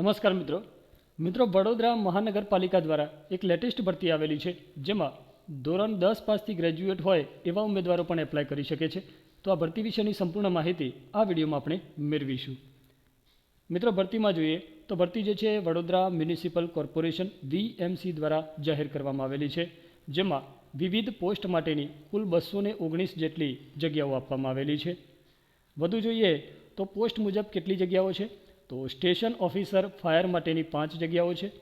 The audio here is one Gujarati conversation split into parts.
નમસ્કાર મિત્રો. મિત્રો, વડોદરા મહાનગરપાલિકા દ્વારા એક લેટેસ્ટ ભરતી આવેલી છે, જેમાં ધોરણ દસ પાસથી ગ્રેજ્યુએટ હોય એવા ઉમેદવારો પણ એપ્લાય કરી શકે છે. તો આ ભરતી વિશેની સંપૂર્ણ માહિતી આ વિડીયોમાં આપણે મેળવીશું. મિત્રો, ભરતીમાં જોઈએ તો ભરતી જે છે, વડોદરા મ્યુનિસિપલ કોર્પોરેશન વીએમસી દ્વારા જાહેર કરવામાં આવેલી છે, જેમાં વિવિધ પોસ્ટ માટેની કુલ બસો ઓગણીસ જેટલી જગ્યાઓ આપવામાં આવેલી છે. વધુ જોઈએ તો પોસ્ટ મુજબ કેટલી જગ્યાઓ છે? તો સ્ટેશન ઓફિસર ફાયર માટેની પાંચ જગ્યાઓ છે.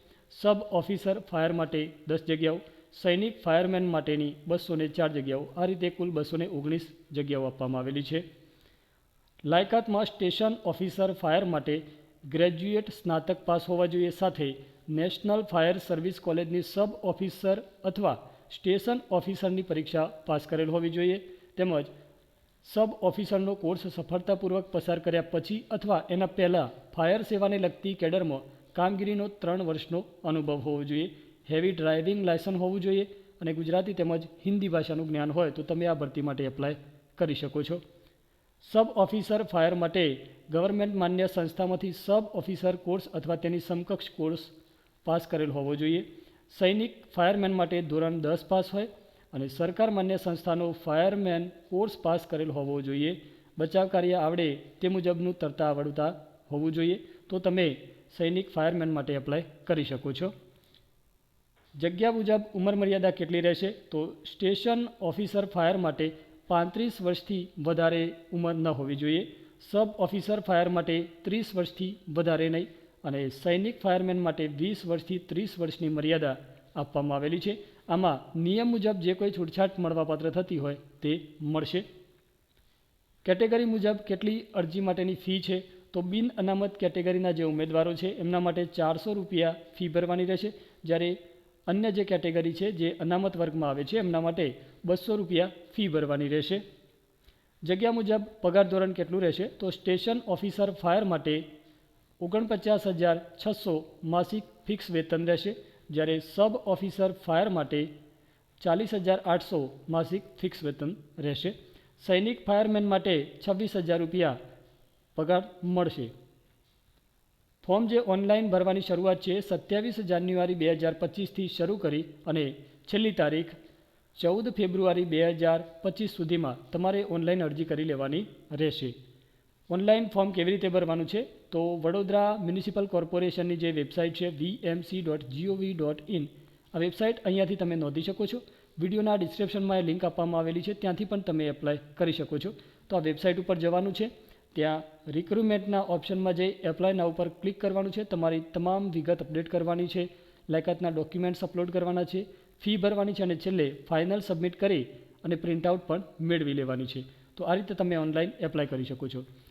સબ ઓફિસર ફાયર માટે દસ જગ્યાઓ. સૈનિક, ફાયરમેન માટેની બસો ને ચાર જગ્યાઓ. આ રીતે કુલ બસો ને ઓગણીસ જગ્યાઓ આપવામાં આવેલી છે. લાયકાતમાં સ્ટેશન ઓફિસર ફાયર માટે ગ્રેજ્યુએટ સ્નાતક પાસ હોવા જોઈએ. સાથે નેશનલ ફાયર સર્વિસ કોલેજની સબ ઓફિસર અથવા સ્ટેશન ઓફિસરની પરીક્ષા પાસ કરેલ હોવી જોઈએ. તેમજ સબ ઓફિસરનો કોર્સ સફળતાપૂર્વક પસાર કર્યા પછી અથવા એના પહેલાં ફાયર સેવાને લગતી કેડરમાં કામગીરીનો ત્રણ વર્ષનો અનુભવ હોવો જોઈએ, હેવી ડ્રાઇવિંગ લાયસન્સ હોવું જોઈએ અને ગુજરાતી તેમજ હિન્દી ભાષાનું જ્ઞાન હોય તો તમે આ ભરતી માટે એપ્લાય કરી શકો છો. સબ ઓફિસર ફાયર માટે ગવર્મેન્ટ માન્ય સંસ્થામાંથી સબ ઓફિસર કોર્સ અથવા તેની સમકક્ષ કોર્સ પાસ કરેલ હોવો જોઈએ. સૈનિક ફાયરમેન માટે ધોરણ દસ પાસ હોય અને સરકાર માન્ય સંસ્થાનો ફાયરમેન કોર્સ પાસ કરેલ હોવો જોઈએ. બચાવ કાર્ય આવડે તે મુજબનું તરતા આવડતા હોવું જોઈએ. તો તમે સૈનિક ફાયરમેન માટે એપ્લાય કરી શકો છો. જગ્યા મુજબ ઉંમર મર્યાદા કેટલી રહેશે? તો સ્ટેશન ઓફિસર ફાયર માટે પાંત્રીસ વર્ષથી વધારે ઉંમર ન હોવી જોઈએ. સબ ઓફિસર ફાયર માટે ત્રીસ વર્ષથી વધારે નહીં. અને સૈનિક ફાયરમેન માટે વીસ વર્ષથી ત્રીસ વર્ષની મર્યાદા આપવામાં આવેલી છે. આમાં નિયમ મુજબ જે કોઈ છૂટછાટ મળવાપાત્ર થતી હોય તે મળશે. કેટેગરી મુજબ કેટલી અરજી માટેની ફી છે? તો બિન અનામત કેટેગરીના જે ઉમેદવારો છે, એમના માટે ચારસો રૂપિયા ફી ભરવાની રહેશે. જ્યારે અન્ય જે કેટેગરી છે, જે અનામત વર્ગમાં આવે છે, એમના માટે બસો રૂપિયા ફી ભરવાની રહેશે. જગ્યા મુજબ પગાર ધોરણ કેટલું રહેશે? તો સ્ટેશન ઓફિસર ફાયર માટે ઓગણપચાસ હજાર છસો માસિક ફિક્સ વેતન રહેશે. જ્યારે સબ ઓફિસર ફાયર માટે ચાલીસ હજાર આઠસો માસિક ફિક્સ વેતન રહેશે. સૈનિક ફાયરમેન માટે છવ્વીસ હજાર રૂપિયા પગાર મળશે. ફોર્મ જે ઓનલાઈન ભરવાની શરૂઆત છે, સત્યાવીસ જાન્યુઆરી બે હજાર પચીસથી શરૂ કરી અને છેલ્લી તારીખ ચૌદ ફેબ્રુઆરી બે હજાર પચીસ સુધીમાં તમારે ઓનલાઈન અરજી કરી લેવાની રહેશે. ઓનલાઈન ફોર્મ કેવી રીતે ભરવાનું છે? તો વડોદરા મ્યુનિસિપલ કોર્પોરેશનની જે વેબસાઇટ છે VMC dot GOV dot in આ વેબસાઇટ અહીંયાથી તમે નોંધી શકો છો. વિડીયોના ડિસ્ક્રિપ્શનમાં એ લિંક આપવામાં આવેલી છે, ત્યાંથી પણ તમે એપ્લાય કરી શકો છો. તો આ વેબસાઇટ ઉપર જવાનું છે. ત્યાં રિક્રુટમેન્ટના ઓપ્શનમાં જઈ એપ્લાયના ઉપર ક્લિક કરવાનું છે. તમારી તમામ વિગત અપડેટ કરવાની છે. લાયકાતના ડોક્યુમેન્ટ્સ અપલોડ કરવાના છે. ફી ભરવાની છે અને છેલ્લે ફાઇનલ સબમિટ કરી અને પ્રિન્ટઆઉટ પણ મેળવી લેવાની છે. તો આ રીતે તમે ઓનલાઈન એપ્લાય કરી શકો છો.